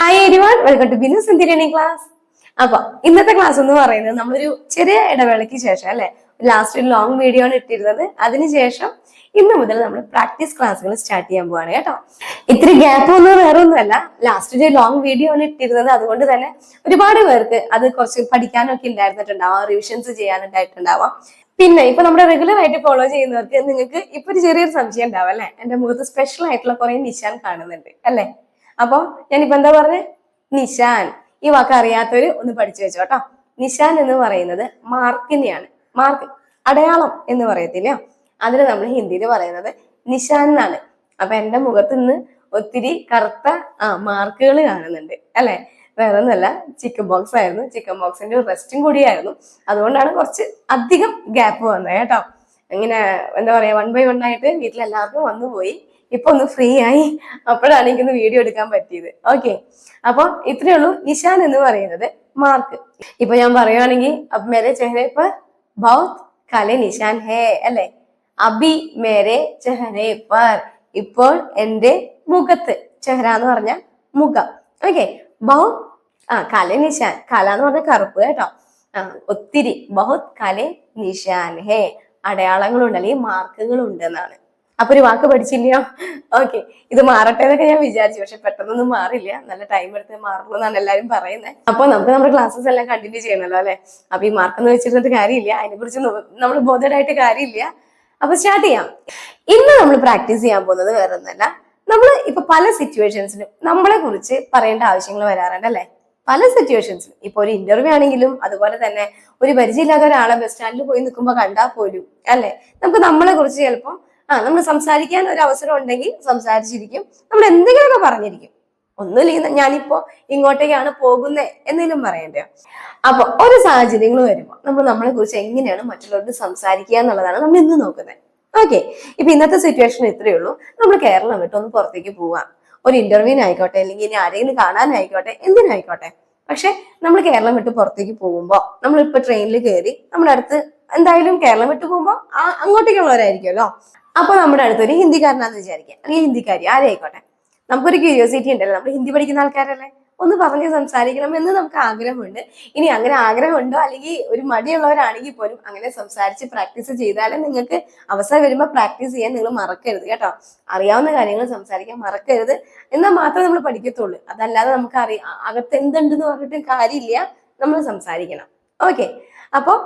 Hi everyone welcome to Binu Sindhirani class അപ്പൊ ഇന്നത്തെ class എന്ന് പറയുന്നത് നമ്മളൊരു ചെറിയ ഇടവേളയ്ക്ക് ശേഷം അല്ലെ? ലാസ്റ്റ് ഒരു ലോങ് വീഡിയോ ആണ് ഇട്ടിരുന്നത്. അതിനുശേഷം ഇന്ന് മുതൽ നമ്മൾ പ്രാക്ടീസ് ക്ലാസ്സുകൾ സ്റ്റാർട്ട് ചെയ്യാൻ പോവാണ് കേട്ടോ. ഇത്തിരി ഗ്യാപ്പ് ഒന്നും വേറെ ഒന്നുമല്ല. ലാസ്റ്റ് ഒരു ലോങ് വീഡിയോ ആണ് ഇട്ടിരുന്നത്. അതുകൊണ്ട് തന്നെ ഒരുപാട് പേർക്ക് അത് കുറച്ച് പഠിക്കാനൊക്കെ ഉണ്ടായിരുന്നിട്ടുണ്ടാവാം റിവിഷൻസ് ചെയ്യാനുണ്ടായിട്ടുണ്ടാവാം. പിന്നെ ഇപ്പൊ നമ്മുടെ റെഗുലർ ആയിട്ട് ഫോളോ ചെയ്യുന്നവർക്ക് നിങ്ങൾക്ക് ഇപ്പൊ ഒരു ചെറിയൊരു സംശയം ഉണ്ടാവും അല്ലെ? എന്റെ മുഖത്ത് സ്പെഷ്യൽ ആയിട്ടുള്ള കുറെ നിശാൻ കാണുന്നുണ്ട്. അല്ലെ? അപ്പൊ ഞാനിപ്പോ എന്താ പറഞ്ഞേ? നിശാൻ. ഈ വാക്ക് അറിയാത്തവര് ഒന്ന് പഠിച്ചു വെച്ചോ കേട്ടോ നിശാൻ എന്ന് പറയുന്നത് മാർക്കിനെയാണ്. മാർക്ക് അടയാളം എന്ന് പറയത്തില്ല? അതിന് നമ്മൾ ഹിന്ദിയിൽ പറയുന്നത് നിശാൻ എന്നാണ്. അപ്പൊ എന്റെ മുഖത്ത് നിന്ന് ഒത്തിരി കറുത്ത ആ മാർക്കുകൾ കാണുന്നുണ്ട്. അല്ലെ? വേറെ ഒന്നല്ല ചിക്കൻ ബോക്സ് ആയിരുന്നു. ചിക്കൻ ബോക്സിന്റെ ഒരു റെസ്റ്റും കൂടിയായിരുന്നു. അതുകൊണ്ടാണ് കുറച്ച് അധികം ഗ്യാപ്പ് വന്നത് കേട്ടോ. ഇങ്ങനെ എന്താ പറയാ വൺ ബൈ വൺ ആയിട്ട് വീട്ടിലെല്ലാവർക്കും വന്നു പോയി ഇപ്പൊ ഒന്ന് ഫ്രീ ആയി. അപ്പോഴാണ് എനിക്കൊന്ന് വീഡിയോ എടുക്കാൻ പറ്റിയത്. ഓക്കെ അപ്പോൾ ഇത്രയേ ഉള്ളൂ. നിഷാൻ എന്ന് പറയുന്നത് മാർക്ക്. ഇപ്പൊ ഞാൻ പറയുവാണെങ്കിൽ അപ്പൊ മേരെ ചെഹരെ ഇപ്പൊ ബൗത്ത് കലെ നിഷാൻ ഹേ അല്ലെ? അബി മേരെ ചെഹരെ പർ ഇപ്പോൾ എന്റെ മുഖത്ത്. ചെഹര എന്ന് പറഞ്ഞ മുഖം. ഓക്കെ ബഹു ആ കല നിഷാൻ. കല എന്ന് പറഞ്ഞ കറുപ്പ് കേട്ടോ. ആ ഒത്തിരി. ബഹുത് കല നിഷാൻ ഹേ. അടയാളങ്ങളുണ്ട് അല്ലെങ്കിൽ മാർക്കുകൾ എന്നാണ്. അപ്പൊ ഒരു വാക്ക് പഠിച്ചില്ലയോ ഓക്കെ ഇത് മാറട്ടെ എന്നൊക്കെ ഞാൻ വിചാരിച്ചു. പക്ഷെ പെട്ടെന്നൊന്നും മാറില്ല. നല്ല ടൈം എടുത്ത് മാറുള്ളൂ എന്നാണ് എല്ലാവരും പറയുന്നത് അപ്പൊ നമുക്ക് നമ്മുടെ ക്ലാസ്സസ് എല്ലാം കണ്ടിന്യൂ ചെയ്യണല്ലോ അല്ലെ? അപ്പൊ ഈ മാർക്ക് എന്ന് വെച്ചിരുന്നിട്ട് കാര്യമില്ല. അതിനെ കുറിച്ച് നമ്മൾ ബോധമായിട്ട് കാര്യമില്ല. അപ്പൊ സ്റ്റാർട്ട് ചെയ്യാം. ഇന്ന് നമ്മൾ പ്രാക്ടീസ് ചെയ്യാൻ പോകുന്നത് വേറെ ഒന്നല്ല. നമ്മൾ ഇപ്പൊ പല സിറ്റുവേഷൻസിലും നമ്മളെ കുറിച്ച് പറയേണ്ട ആവശ്യങ്ങൾ വരാറുണ്ട് അല്ലെ? പല സിറ്റുവേഷൻസിലും ഇപ്പൊ ഒരു ഇന്റർവ്യൂ ആണെങ്കിലും അതുപോലെ തന്നെ ഒരു പരിചയമില്ലാത്ത ഒരാളെ ബസ് സ്റ്റാൻഡിൽ പോയി നിൽക്കുമ്പോൾ കണ്ടാൽ പോലും അല്ലെ? നമുക്ക് നമ്മളെ കുറിച്ച് ചിലപ്പോൾ ആ നമ്മൾ സംസാരിക്കാൻ ഒരു അവസരം ഉണ്ടെങ്കിൽ സംസാരിച്ചിരിക്കും. നമ്മൾ എന്തെങ്കിലുമൊക്കെ പറഞ്ഞിരിക്കും. ഒന്നുമില്ലെങ്കിൽ ഞാനിപ്പോ ഇങ്ങോട്ടേക്കാണ് പോകുന്നത് എന്തെങ്കിലും പറയണ്ടേ. അപ്പൊ ഒരു സാഹചര്യങ്ങൾ വരുമ്പോൾ നമ്മൾ നമ്മളെ കുറിച്ച് എങ്ങനെയാണ് മറ്റുള്ളവരോട് സംസാരിക്കുക എന്നുള്ളതാണ് നമ്മൾ ഇന്ന് നോക്കുന്നത്. ഓക്കെ. ഇപ്പൊ ഇന്നത്തെ സിറ്റുവേഷൻ ഇത്രയേ ഉള്ളൂ. നമ്മൾ കേരളം വിട്ട് ഒന്ന് പുറത്തേക്ക് പോവാം. ഒരു ഇന്റർവ്യൂവിന് ആയിക്കോട്ടെ അല്ലെങ്കിൽ ഇനി ആരെങ്കിലും കാണാനായിക്കോട്ടെ എന്തിനായിക്കോട്ടെ. പക്ഷെ നമ്മൾ കേരളം വിട്ട് പുറത്തേക്ക് പോകുമ്പോൾ നമ്മളിപ്പോ ട്രെയിനിൽ കയറി നമ്മുടെ അടുത്ത് എന്തായാലും കേരളം വിട്ട് പോകുമ്പോൾ അങ്ങോട്ടേക്കുള്ളവരായിരിക്കുമല്ലോ അപ്പൊ നമ്മുടെ അടുത്തൊരു ഹിന്ദിക്കാരനാന്ന് വിചാരിക്കാം. അല്ലെങ്കിൽ ഹിന്ദിക്കാരി ആരെയായിക്കോട്ടെ നമുക്കൊരു ക്യൂരിയോസിറ്റി ഉണ്ടല്ലോ. നമ്മൾ ഹിന്ദി പഠിക്കുന്ന ആൾക്കാരല്ലേ? ഒന്ന് പറഞ്ഞ് സംസാരിക്കണം എന്ന് നമുക്ക് ആഗ്രഹമുണ്ട്. ഇനി അങ്ങനെ ആഗ്രഹമുണ്ടോ? അല്ലെങ്കിൽ ഒരു മടിയുള്ളവരാണെങ്കിൽ പോലും അങ്ങനെ സംസാരിച്ച് പ്രാക്ടീസ് ചെയ്താലേ നിങ്ങൾക്ക് അവസരം വരുമ്പോൾ പ്രാക്ടീസ് ചെയ്യാൻ നിങ്ങൾ മറക്കരുത് കേട്ടോ. അറിയാവുന്ന കാര്യങ്ങൾ സംസാരിക്കാൻ മറക്കരുത്. എന്നാൽ മാത്രമേ നമ്മൾ പഠിക്കത്തുള്ളൂ. അതല്ലാതെ നമുക്ക് അറിയാം അകത്ത് എന്തുണ്ടെന്ന് പറഞ്ഞിട്ട് കാര്യമില്ല. നമ്മൾ സംസാരിക്കണം. ഓക്കെ അപ്പോൾ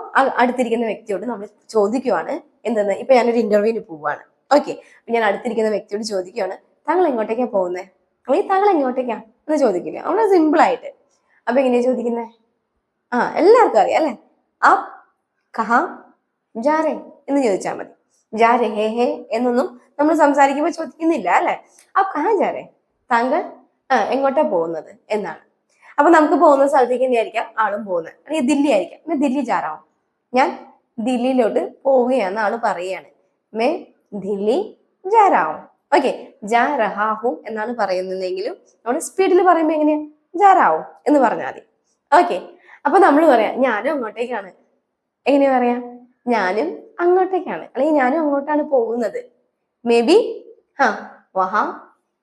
അടുത്തിരിക്കുന്ന വ്യക്തിയോട് നമ്മൾ ചോദിക്കുവാണ് എന്തെന്ന്? ഇപ്പൊ ഞാനൊരു ഇന്റർവ്യൂവിന് പോവാണ്. ഓക്കെ ഞാൻ അടുത്തിരിക്കുന്ന വ്യക്തിയോട് ചോദിക്കുവാണ് താങ്കൾ എങ്ങോട്ടേക്കാണ് പോകുന്നത് അല്ലെങ്കിൽ താങ്കൾ എങ്ങോട്ടേക്കാ? എന്ന് ചോദിക്കില്ല. നമ്മൾ സിമ്പിൾ ആയിട്ട്. അപ്പൊ എങ്ങനെയാ ചോദിക്കുന്നത് ആ എല്ലാവർക്കും അറിയാം അല്ലെ? ആ കഹാ ജാരേ എന്ന് ചോദിച്ചാൽ മതി. ജാരേ ഹേ ഹേ എന്നൊന്നും നമ്മൾ സംസാരിക്കുമ്പോൾ ചോദിക്കുന്നില്ല അല്ലെ? ആ കഹാ ജാരേ താങ്കൾ എങ്ങോട്ടാ പോകുന്നത്? എന്നാണ്. അപ്പൊ നമുക്ക് പോകുന്ന സ്ഥലത്തേക്ക് തന്നെയായിരിക്കാം ആളും പോകുന്നത് അല്ലെങ്കിൽ ദില്ലി ആയിരിക്കാം. മേ ദില്ലി ജാറാവും ഞാൻ ദില്ലിയിലോട്ട് പോവുകയാണെന്ന് ആൾ പറയുകയാണ് മേ ദില്ലി ജാറാവും ഓക്കെ ജാ റഹാഹും എന്നാണ് പറയുന്നതെങ്കിലും നമ്മൾ സ്പീഡിൽ പറയുമ്പോൾ എങ്ങനെയാ? ജാറാവും എന്ന് പറഞ്ഞാൽ മതി. ഓക്കെ അപ്പൊ നമ്മൾ പറയാം ഞാനും അങ്ങോട്ടേക്കാണ്. എങ്ങനെയാ പറയാ? ഞാനും അങ്ങോട്ടേക്കാണ്. അല്ലെങ്കിൽ ഞാനും അങ്ങോട്ടാണ് പോകുന്നത്. മേ ബി ഹാ വഹാ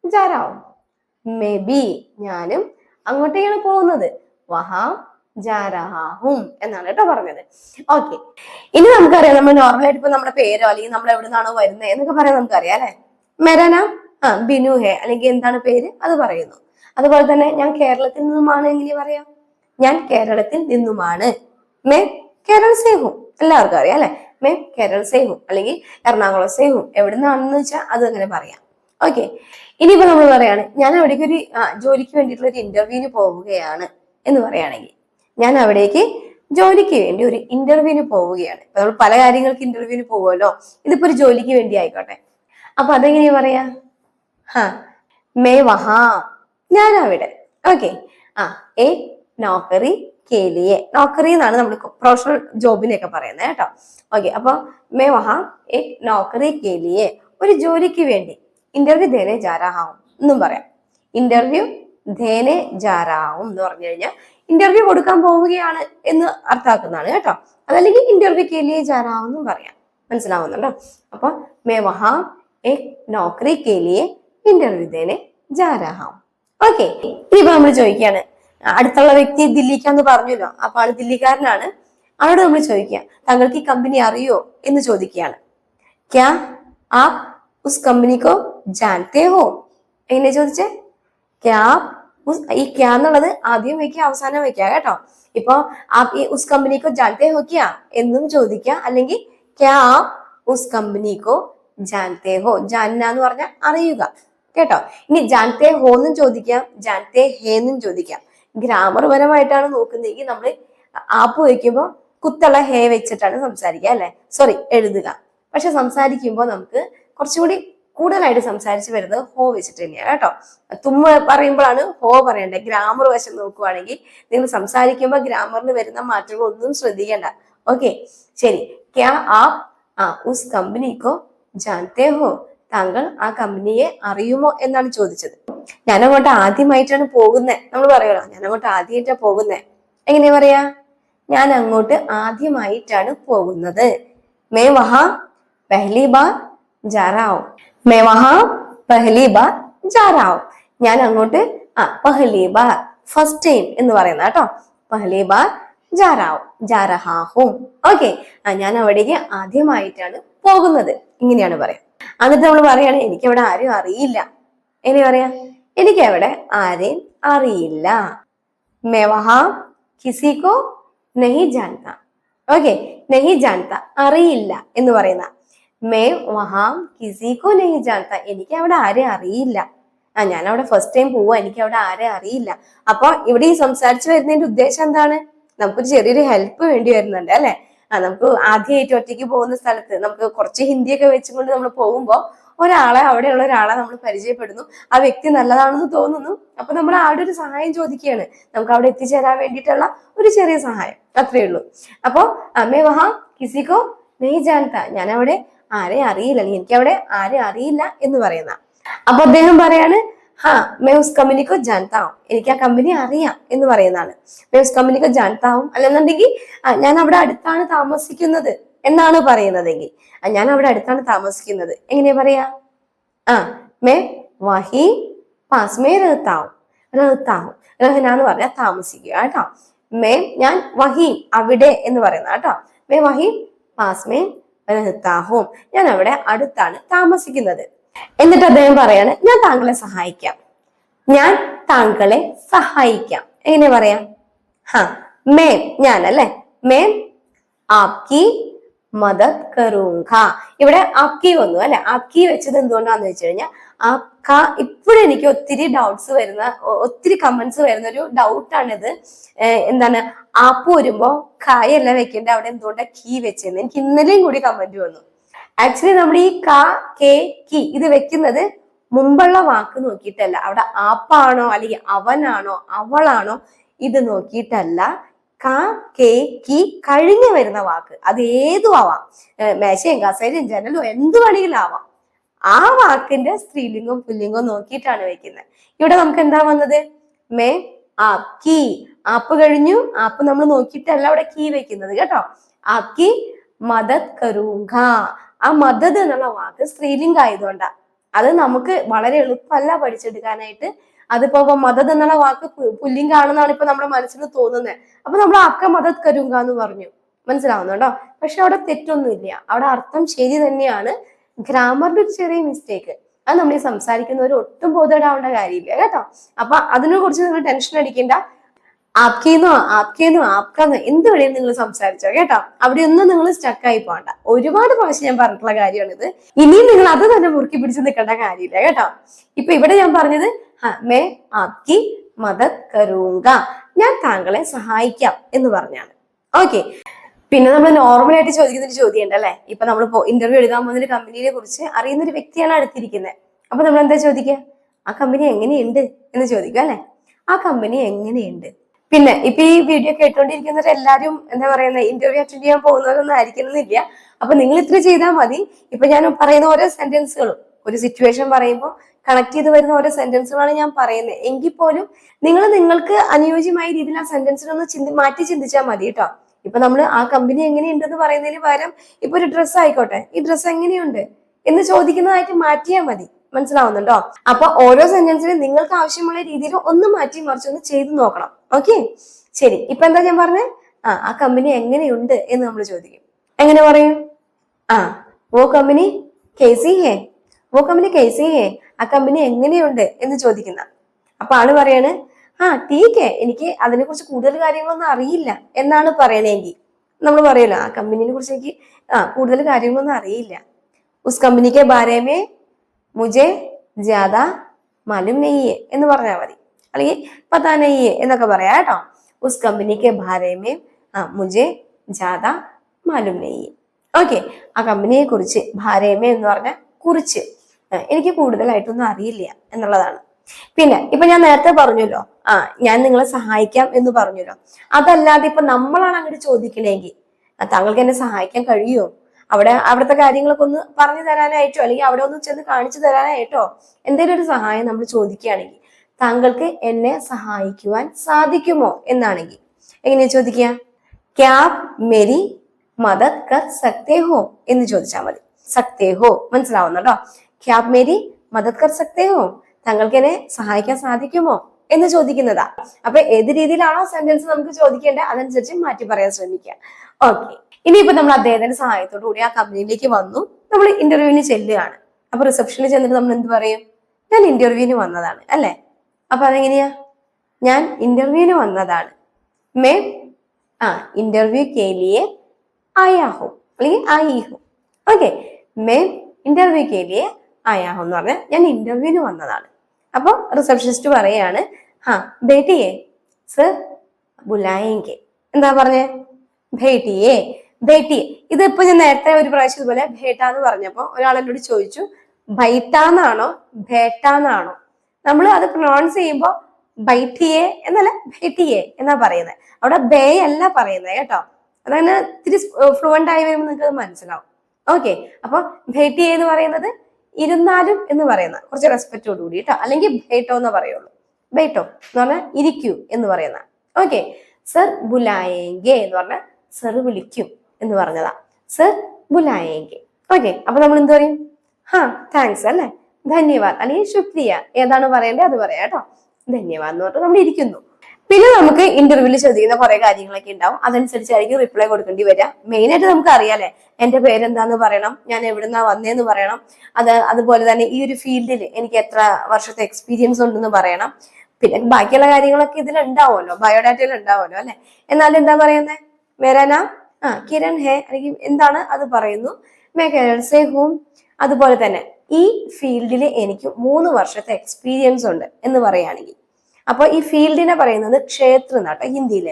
ജാറാവും മേ ബി ഞാനും അങ്ങോട്ടേക്കാണ് പോകുന്നത്. വഹാം എന്നാണ് കേട്ടോ പറഞ്ഞത്. ഓക്കെ ഇനി നമുക്കറിയാം നമ്മൾ നോർമലായിട്ട് ഇപ്പൊ നമ്മുടെ പേരോ അല്ലെങ്കിൽ നമ്മൾ എവിടെ നിന്നാണോ വരുന്നത് എന്നൊക്കെ പറയാൻ നമുക്കറിയാം അല്ലെ? മെരന ആ ബിനു ഹെ അല്ലെങ്കിൽ എന്താണ് പേര്? അത് പറയുന്നു. അതുപോലെ തന്നെ ഞാൻ കേരളത്തിൽ നിന്നുമാണ് എങ്ങനെ പറയാം. ഞാൻ കേരളത്തിൽ നിന്നുമാണ്. മേ കേരള സേഹും എല്ലാവർക്കും അറിയാം അല്ലെ? മേ കേരള സേഹും അല്ലെങ്കിൽ എറണാകുളം സേഹും എവിടെ നിന്നാണെന്ന് വെച്ചാൽ അത് അങ്ങനെ പറയാം. ഓക്കെ ഇനിയിപ്പോ നമ്മൾ പറയാണ് ഞാൻ അവിടേക്ക് ഒരു ജോലിക്ക് വേണ്ടിയിട്ടുള്ള ഒരു ഇന്റർവ്യൂവിന് പോവുകയാണ് എന്ന് പറയുകയാണെങ്കിൽ ഞാൻ അവിടേക്ക് ജോലിക്ക് വേണ്ടി ഒരു ഇന്റർവ്യൂവിന് പോവുകയാണ്. നമ്മൾ പല കാര്യങ്ങൾക്ക് ഇന്റർവ്യൂവിന് പോവുമല്ലോ ഇതിപ്പോ ഒരു ജോലിക്ക് വേണ്ടി ആയിക്കോട്ടെ. അപ്പൊ അതെങ്ങനെയാ പറയാ? ഹാ മേ വഹാ ഞാൻ അവിടെ. ഓക്കെ. ആ എ നോക്കറി കേലിയെ നോക്കറി എന്നാണ് നമ്മൾ പ്രൊഫഷണൽ ജോബിനെയൊക്കെ പറയുന്നത് കേട്ടോ. ഓക്കെ അപ്പൊ മേ വഹാ എ നോക്കറി കേലിയെ ഒരു ജോലിക്ക് വേണ്ടി. ഇന്റർവ്യൂ ധേനെ ജാരാഹാവും എന്നും പറയാം. ഇന്റർവ്യൂ ധേനെ ജാരാവും എന്ന് പറഞ്ഞു കഴിഞ്ഞാൽ ഇന്റർവ്യൂ കൊടുക്കാൻ പോവുകയാണ് എന്ന് അർത്ഥാക്കുന്നതാണ് കേട്ടോ. അതല്ലെങ്കിൽ ഇന്റർവ്യൂ കേലിയെ ജാരാവും എന്നും പറയാം. മനസ്സിലാവുന്നുണ്ടോ? അപ്പൊ മേ വഹാ എ നോക്കറി കേലിയെ ഇന്റർവ്യൂ ധേനെ ജാരാഹാവും. ഓക്കെ ഇനിയിപ്പോ നമ്മൾ ചോദിക്കുകയാണ്. അടുത്തുള്ള വ്യക്തി ദില്ലിക്കാന്ന് പറഞ്ഞല്ലോ. അപ്പൊ ആൾ ദില്ലിക്കാരനാണ്. അവരോട് നമ്മൾ ചോദിക്കുക. താങ്കൾക്ക് ഈ കമ്പനി അറിയോ എന്ന് ചോദിക്കുകയാണ്. ക്യാ? ആ ഉസ് കമ്പനിക്കോ ജാനത്തെ ഹോ എങ്ങനെ ചോദിച്ചേ? ക്യാ ഈ ക്യാ എന്നുള്ളത് ആദ്യം വെക്കുക അവസാനം വെക്കുക കേട്ടോ. ഇപ്പൊ ആ ഈ ഉസ് കമ്പനിക്കോ ജാനത്തെ ഹോ ക്യാ എന്നും ചോദിക്കുക അല്ലെങ്കിൽ ക്യാ ഉസ് കമ്പനിക്കോ ജാനത്തെ ഹോ ജാന എന്ന് പറഞ്ഞാൽ അറിയുക കേട്ടോ. ഇനി ജാനത്തെ ഹോ എന്നും ചോദിക്കാം ജാനത്തെ ഹേ എന്നും ചോദിക്കാം ഗ്രാമർ പരമായിട്ടാണ് നോക്കുന്നതെങ്കിൽ നമ്മൾ ആപ്പ് വയ്ക്കുമ്പോൾ കുത്തള ഹേ വെച്ചിട്ടാണ് സംസാരിക്കുക അല്ലെ? സോറി എഴുതുക. പക്ഷെ സംസാരിക്കുമ്പോൾ നമുക്ക് കുറച്ചുകൂടി കൂടുതലായിട്ട് സംസാരിച്ച് വരുന്നത് ഹോ വെച്ചിട്ട് തന്നെയാണ് കേട്ടോ. തുമ്മ പറയുമ്പോഴാണ് ഹോ പറയേണ്ടത്. ഗ്രാമർ വശം നോക്കുവാണെങ്കിൽ നിങ്ങൾ സംസാരിക്കുമ്പോൾ ഗ്രാമറിന് വരുന്ന മാറ്റങ്ങൾ ഒന്നും ശ്രദ്ധിക്കേണ്ട. ഓക്കെ ശരി. ക്യാ ആ ഉസ് കമ്പനിക്കോ ജാൻതേ ഹോ? താങ്കൾ ആ കമ്പനിയെ അറിയുമോ എന്നാണ് ചോദിച്ചത്. ഞാൻ അങ്ങോട്ട് ആദ്യമായിട്ടാണ് പോകുന്നത് നമ്മൾ പറയണോ ഞാൻ അങ്ങോട്ട് ആദ്യമായിട്ടാണ് പോകുന്നത് എങ്ങനെയാ പറയാ? ഞാൻ അങ്ങോട്ട് ആദ്യമായിട്ടാണ് പോകുന്നത്. മേ വഹാ പെഹ്ലി ബാർ ജാറാവോ. മേ വഹാ പെഹ്ലി ബാർ ജാറാവും ഞാൻ അങ്ങോട്ട് ആ പെഹ്ലി ബാർ ഫസ്റ്റ് ടൈം എന്ന് പറയുന്ന കേട്ടോ. പെഹ്ലി ബാർ ജാറാവും ജാറഹാഹും ഓക്കെ ഞാൻ അവിടേക്ക് ആദ്യമായിട്ടാണ് പോകുന്നത്. ഇങ്ങനെയാണ് പറയാം. എന്നിട്ട് നമ്മൾ പറയാണ് എനിക്ക് അവിടെ ആരും അറിയില്ല. എനി പറയാ എനിക്ക് അവിടെ ആരെയും അറിയില്ല. മെവഹാ കിസിക്കോ നെഹി ജാൻത. ഓക്കെ നെഹി ജാൻത അറിയില്ല എന്ന് പറയുന്ന മേ വഹാം കിസിക്കോ നെയ് ജാൻത എനിക്ക് അവിടെ ആരെ അറിയില്ല. ആ ഞാൻ അവിടെ ഫസ്റ്റ് ടൈം പോവാ. എനിക്ക് അവിടെ ആരെ അറിയില്ല. അപ്പൊ ഇവിടെ ഈ സംസാരിച്ചു വരുന്നതിന്റെ ഉദ്ദേശം എന്താണ്? നമുക്കൊരു ചെറിയൊരു ഹെൽപ്പ് വേണ്ടി വരുന്നുണ്ട് അല്ലെ? ആ നമുക്ക് ആദ്യമായിട്ട് ഒറ്റയ്ക്ക് പോകുന്ന സ്ഥലത്ത് നമുക്ക് കുറച്ച് ഹിന്ദിയൊക്കെ വെച്ചുകൊണ്ട് നമ്മൾ പോകുമ്പോൾ ഒരാളെ അവിടെയുള്ള ഒരാളെ നമ്മൾ പരിചയപ്പെടുന്നു. ആ വ്യക്തി നല്ലതാണെന്ന് തോന്നുന്നു. അപ്പൊ നമ്മൾ ആളുടെ ഒരു സഹായം ചോദിക്കുകയാണ്. നമുക്ക് അവിടെ എത്തിച്ചേരാൻ വേണ്ടിയിട്ടുള്ള ഒരു ചെറിയ സഹായം. അത്രയേ ഉള്ളൂ. അപ്പോ അമ്മേ വഹാ കിസിക്കോ നെയ് ജാനത്ത ഞാൻ അവിടെ ആരെ അറിയില്ല. അല്ലെങ്കിൽ എനിക്ക് അവിടെ ആരെ അറിയില്ല എന്ന് പറയുന്ന. അപ്പൊ അദ്ദേഹം പറയാണ് ഹാ മേ ഉസ് കമ്പനിക്കോ ജാൻതാവും. എനിക്ക് ആ കമ്പനി അറിയാം എന്ന് പറയുന്നതാണ്. മേ ഉസ് കമ്പനിക്കോ ജാൻതാവും അല്ലെന്നുണ്ടെങ്കിൽ ഞാൻ അവിടെ അടുത്താണ് താമസിക്കുന്നത് എന്നാണ് പറയുന്നതെങ്കിൽ ഞാൻ അവിടെ അടുത്താണ് താമസിക്കുന്നത്. എങ്ങനെയാ പറയാ? ആ മേ വഹി പാസ് മേ റഹത്താവും റഹത്താവും റഹന എന്ന് പറഞ്ഞാൽ താമസിക്കുക കേട്ടോ. മേ ഞാൻ വഹി അവിടെ എന്ന് പറയുന്ന കേട്ടോ. മേ വഹി പാസ് മേ റഹത്താഹും ഞാൻ അവിടെ അടുത്താണ് താമസിക്കുന്നത്. എന്നിട്ട് അദ്ദേഹം പറയാണ് ഞാൻ താങ്കളെ സഹായിക്കാം. ഞാൻ താങ്കളെ സഹായിക്കാം. എങ്ങനെ പറയാം? ഹാ മേം ഞാൻ അല്ലെ മേം ആപ്കി മദത് കറൂങ്ക ഇവിടെ അക്കി വന്നു അല്ലെ? അക്കി വെച്ചത് എന്തുകൊണ്ടാന്ന് വെച്ച് കഴിഞ്ഞാൽ ക ഇപ്പോഴും എനിക്ക് ഒത്തിരി ഡൗട്ട്സ് വരുന്ന ഒത്തിരി കമന്റ്സ് വരുന്ന ഒരു ഡൗട്ടാണിത് എന്താണ് ആപ്പ് വരുമ്പോ കായല്ല വെക്കേണ്ട അവിടെ എന്തുകൊണ്ടാണ് കീ വെച്ചെന്ന്. എനിക്ക് ഇന്നലെയും കൂടി കമന്റ് വന്നു. ആക്ച്വലി നമ്മൾ ഈ ക കെ കി ഇത് വെക്കുന്നത് മുമ്പുള്ള വാക്ക് നോക്കിയിട്ടല്ല. അവിടെ ആപ്പാണോ അല്ലെങ്കിൽ അവനാണോ അവളാണോ ഇത് നോക്കിയിട്ടല്ല. ക കെ കി കഴിഞ്ഞു വരുന്ന വാക്ക്. അത് ഏതും ആവാം മേശയും കസേരയും ജനലും എന്ത് വേണമെങ്കിലും ആവാം ആ വാക്കിന്റെ സ്ത്രീലിംഗവും പുല്ലിംഗവും നോക്കിയിട്ടാണ് വെക്കുന്നത്. ഇവിടെ നമുക്ക് എന്താ വന്നത്? മേ ആപ് കീ. ആപ്പ് കഴിഞ്ഞു. ആപ്പ് നമ്മൾ നോക്കിയിട്ടല്ല അവിടെ കീ വെക്കുന്നത് കേട്ടോ. ആപ്കി മദത് കരൂങ്ക ആ മദത് എന്നുള്ള വാക്ക് സ്ത്രീലിംഗം ആയതുകൊണ്ടാ അത് നമുക്ക് വളരെ എളുപ്പമല്ല പഠിച്ചെടുക്കാനായിട്ട് അതിപ്പോ മതത് എന്നുള്ള വാക്ക് പുല്ലിങ് പുല്ലിംഗാണെന്നാണ് ഇപ്പൊ നമ്മുടെ മനസ്സിന് തോന്നുന്നത് അപ്പൊ നമ്മൾ ആക്ക മദത് കരുങ്ക എന്ന് പറഞ്ഞു. മനസ്സിലാവുന്നുണ്ടോ പക്ഷെ അവിടെ തെറ്റൊന്നുമില്ല. അവിടെ അർത്ഥം ശരി തന്നെയാണ്. ഗ്രാമറിന്റെ ഒരു ചെറിയ മിസ്റ്റേക്ക് അത് നമ്മൾ ഈ സംസാരിക്കുന്നവർ ഒട്ടും ബോധപ്പെടാവേണ്ട കാര്യമില്ല. കേട്ടോ? അപ്പൊ അതിനെ കുറിച്ച് നിങ്ങൾ ടെൻഷൻ അടിക്കേണ്ട. ആപ്കേന്നോ ആപ്കേന്നോ ആപ്കാന്നോ എന്ത് വേണേലും നിങ്ങൾ സംസാരിച്ചോ. കേട്ടോ? അവിടെ ഒന്നും നിങ്ങൾ സ്റ്റക്കായി പോകണ്ട ഒരുപാട് പ്രാവശ്യം ഞാൻ പറഞ്ഞിട്ടുള്ള കാര്യമാണിത്. ഇനിയും നിങ്ങൾ അത് തന്നെ മുറുക്കി പിടിച്ച് നിൽക്കേണ്ട കാര്യമില്ല. കേട്ടോ? ഇപ്പൊ ഇവിടെ ഞാൻ പറഞ്ഞത് "ഹ, മേ ആപ്കി മദത് കരൂങ്ക. ഞാൻ താങ്കളെ സഹായിക്കാം എന്ന് പറഞ്ഞാണ്. ഓക്കെ. പിന്നെ നമ്മൾ നോർമൽ ആയിട്ട് ചോദിക്കുന്ന ഒരു ചോദ്യം ഉണ്ട് അല്ലെ? ഇപ്പൊ നമ്മൾ ഇന്റർവ്യൂ എഴുതാൻ പോകുന്ന ഒരു കമ്പനിയെ കുറിച്ച് അറിയുന്ന ഒരു വ്യക്തിയാണ് അടുത്തിരിക്കുന്നത്. അപ്പൊ നമ്മൾ എന്താ ചോദിക്കുക? ആ കമ്പനി എങ്ങനെയുണ്ട് എന്ന് ചോദിക്കുക അല്ലെ? ആ കമ്പനി എങ്ങനെയുണ്ട്? പിന്നെ ഇപ്പൊ ഈ വീഡിയോ കേട്ടോണ്ടിരിക്കുന്നവർ എല്ലാരും എന്താ പറയുന്നത് ഇന്റർവ്യൂ അറ്റൻഡ് ചെയ്യാൻ പോകുന്നവരൊന്നും ആയിരിക്കണമെന്നില്ല. അപ്പൊ നിങ്ങൾ ഇത്ര ചെയ്താൽ മതി. ഇപ്പൊ ഞാൻ പറയുന്ന ഓരോ സെന്റൻസുകളും ഒരു സിറ്റുവേഷൻ പറയുമ്പോൾ കണക്ട് ചെയ്ത് വരുന്ന ഓരോ സെന്റൻസുകളാണ് ഞാൻ പറയുന്നത് എങ്കിൽ പോലും നിങ്ങൾ നിങ്ങൾക്ക് അനുയോജ്യമായ രീതിയിൽ ആ സെന്റൻസിനൊന്ന് ചിന്തി മാറ്റി ചിന്തിച്ചാൽ മതി കേട്ടോ. ഇപ്പൊ നമ്മൾ ആ കമ്പനി എങ്ങനെയുണ്ടെന്ന് പറയുന്നതിന് പകരം ഇപ്പൊ ഒരു ഡ്രസ്സ് ആയിക്കോട്ടെ ഈ ഡ്രസ്സ് എങ്ങനെയുണ്ട് എന്ന് ചോദിക്കുന്നതായിട്ട് മാറ്റിയാൽ മതി. മനസ്സിലാവുന്നുണ്ടോ? അപ്പൊ ഓരോ സെന്റൻസിനും നിങ്ങൾക്ക് ആവശ്യമുള്ള രീതിയിൽ ഒന്ന് മാറ്റി മറിച്ച് ഒന്ന് ചെയ്തു നോക്കണം. ഓക്കെ ശരി. ഇപ്പൊ എന്താ ഞാൻ പറഞ്ഞത് ആ ആ കമ്പനി എങ്ങനെയുണ്ട് എന്ന് നമ്മൾ ചോദിക്കും. എങ്ങനെ പറയും? ആ ഓ കമ്പനി കേസി ഹേ ഓ കമ്പനി കേസി ആ കമ്പനി എങ്ങനെയുണ്ട്? എന്ന് ചോദിക്കുന്ന. അപ്പൊ ആൾ പറയാണ് ആ ടീക്കേ എനിക്ക് അതിനെ കുറിച്ച് കൂടുതൽ കാര്യങ്ങളൊന്നും അറിയില്ല എന്നാണ് പറയണെങ്കിൽ നമ്മൾ പറയല്ലോ ആ കമ്പനിനെ കുറിച്ച് എനിക്ക് ആ കൂടുതൽ കാര്യങ്ങളൊന്നും അറിയില്ല. ഉസ് കമ്പനിക്ക് ബാരേമേ മുജെ ജാദ മലും നെയ്യേ എന്ന് പറഞ്ഞാൽ മതി. അല്ലെങ്കിൽ പത്താ നെയ്യേ എന്നൊക്കെ പറയാം കേട്ടോ. ഉസ് കമ്പനിക്ക് ബാരേമേ ആ മുജെ ജാദ മലും നെയ്യേ. ഓക്കെ ആ കമ്പനിയെ കുറിച്ച് ഭാരേമേ എന്ന് പറഞ്ഞ കുറിച്ച്. എനിക്ക് കൂടുതലായിട്ടൊന്നും അറിയില്ല എന്നുള്ളതാണ്. പിന്നെ ഇപ്പൊ ഞാൻ നേരത്തെ പറഞ്ഞല്ലോ. ആ ഞാൻ നിങ്ങളെ സഹായിക്കാം എന്ന് പറഞ്ഞല്ലോ. അതല്ലാതെ ഇപ്പൊ നമ്മളാണ് അങ്ങോട്ട് ചോദിക്കണമെങ്കിൽ താങ്കൾക്ക് എന്നെ സഹായിക്കാൻ കഴിയുമോ അവിടെ അവിടുത്തെ കാര്യങ്ങളൊക്കെ ഒന്ന് പറഞ്ഞു തരാനായിട്ടോ? അല്ലെങ്കിൽ അവിടെ ഒന്ന് ചെന്ന് കാണിച്ചു തരാനായിട്ടോ? എന്തെങ്കിലും ഒരു സഹായം നമ്മൾ ചോദിക്കുകയാണെങ്കിൽ താങ്കൾക്ക് എന്നെ സഹായിക്കുവാൻ സാധിക്കുമോ എന്നാണെങ്കിൽ എങ്ങനെയാ ചോദിക്കുക? ക്യാബ് മെരി മദത് കർ സക്തേ ഹോ എന്ന് ചോദിച്ചാൽ മതി. സക്തേ ഹോ മനസ്സിലാവുന്നുണ്ടോ? ക്യാബ് മേരി മദത് കർ സക്തേ ഹോ താങ്കൾക്ക് എന്നെ സഹായിക്കാൻ സാധിക്കുമോ? എന്ന് ചോദിക്കുന്നതാ. അപ്പൊ ഏത് രീതിയിലാണോ സെന്റൻസ് നമുക്ക് ചോദിക്കേണ്ടത് അതനുസരിച്ച് മാറ്റി പറയാൻ ശ്രമിക്കുക ഓക്കെ ഇനിയിപ്പോ നമ്മൾ അദ്ദേഹത്തിന്റെ സഹായത്തോടു കൂടി ആ കമ്പനിയിലേക്ക് വന്നു. നമ്മൾ ഇന്റർവ്യൂവിന് ചെല്ലുകയാണ്. അപ്പൊ റിസപ്ഷനിൽ ചെന്നിട്ട് നമ്മൾ എന്ത് പറയും? ഞാൻ ഇന്റർവ്യൂവിന് വന്നതാണ് അല്ലെ? അപ്പൊ അതെങ്ങനെയാ? ഞാൻ ഇന്റർവ്യൂവിന് വന്നതാണ്. മേ ആ ഇന്റർവ്യൂ കേലിയെ ആയാഹോ അല്ലെങ്കിൽ ആയിഹോ ഓക്കെ മേ ഇന്റർവ്യൂ കേലിയെ ആയാ എന്ന് പറഞ്ഞാൽ ഞാൻ ഇന്റർവ്യൂവിന് വന്നതാണ്. അപ്പോൾ റിസപ്ഷനിസ്റ്റ് പറയാണ് ഹാ ബേട്ടിയെ സർ ബുലായെങ്കിൽ എന്താ പറഞ്ഞേ? ഭേട്ടിയെ ബേട്ടിയെ ഇതിപ്പോ ഞാൻ നേരത്തെ ഒരു പ്രാവശ്യം ഇതുപോലെ ഭേട്ട എന്ന് പറഞ്ഞപ്പോ ഒരാൾ എന്നോട് ചോദിച്ചു ബൈറ്റാന്നാണോ ഭേട്ടാന്നാണോ നമ്മൾ അത് പ്രൊണൗൺസ് ചെയ്യുമ്പോൾ ബൈറ്റിയെ എന്നല്ല ഭേട്ടിയെ എന്നാ പറയുന്നത് അവിടെ ബേ അല്ല പറയുന്നത് കേട്ടോ. അതങ്ങനെ ഇത്തിരി ഫ്ലുവന്റ് ആയി വരുമ്പോൾ നിങ്ങൾക്ക് മനസ്സിലാവും. ഓക്കെ അപ്പൊ ഭേട്ടിയെ എന്ന് പറയുന്നത് ഇരുന്നാലും എന്ന് പറയുന്ന കുറച്ച് റെസ്പെക്റ്റോട് കൂടി കേട്ടോ അല്ലെങ്കിൽ ഭേട്ടോ എന്ന് പറയുള്ളൂ. ബേട്ടോ എന്ന് പറഞ്ഞാൽ ഇരിക്കൂ എന്ന് പറയുന്ന. ഓക്കെ. സർ ബുലായേങ്കെ എന്ന് പറഞ്ഞാൽ സർ വിളിക്കും എന്ന് പറഞ്ഞതാ. സർ ബുലായേങ്കെ. ഓക്കെ. അപ്പൊ നമ്മൾ എന്ത് പറയും? ഹാ താങ്ക്സ് അല്ലെ? ധന്യവാദ്. അല്ലെങ്കിൽ ശുക്രിയ. ഏതാണ് പറയേണ്ടത് അത് പറയാം കേട്ടോ ധന്യവാദ് എന്ന് പറഞ്ഞാൽ നമ്മൾ ഇരിക്കുന്നു. പിന്നെ നമുക്ക് ഇന്റർവ്യൂവിൽ ചോദിക്കുന്ന കുറെ കാര്യങ്ങളൊക്കെ ഉണ്ടാവും. അതനുസരിച്ചായിരിക്കും റിപ്ലൈ കൊടുക്കേണ്ടി വരിക. മെയിൻ ആയിട്ട് നമുക്ക് അറിയാലേ എന്റെ പേരെന്താന്ന് പറയണം ഞാൻ എവിടുന്നാ വന്നേന്ന് പറയണം. അത് അതുപോലെ തന്നെ ഈ ഒരു ഫീൽഡിൽ എനിക്ക് എത്ര വർഷത്തെ എക്സ്പീരിയൻസ് ഉണ്ടെന്ന് പറയണം. പിന്നെ ബാക്കിയുള്ള കാര്യങ്ങളൊക്കെ ഇതിൽ ഉണ്ടാവുമല്ലോ ബയോഡാറ്റയിൽ ഉണ്ടാവുമല്ലോ അല്ലെ? എന്നാലും എന്താ പറയുന്നത് വേറെനാ ആ കിരൺ ഹേ അല്ലെങ്കിൽ എന്താണ് അത് പറയുന്നു? മേ കിരൺ സേ ഹൂം അതുപോലെ തന്നെ ഈ ഫീൽഡിൽ എനിക്ക് മൂന്ന് വർഷത്തെ എക്സ്പീരിയൻസ് ഉണ്ട് എന്ന് പറയുകയാണെങ്കിൽ അപ്പൊ ഈ ഫീൽഡിനെ പറയുന്നത് ക്ഷേത്രം എന്നാട്ടോ ഹിന്ദിയിൽ.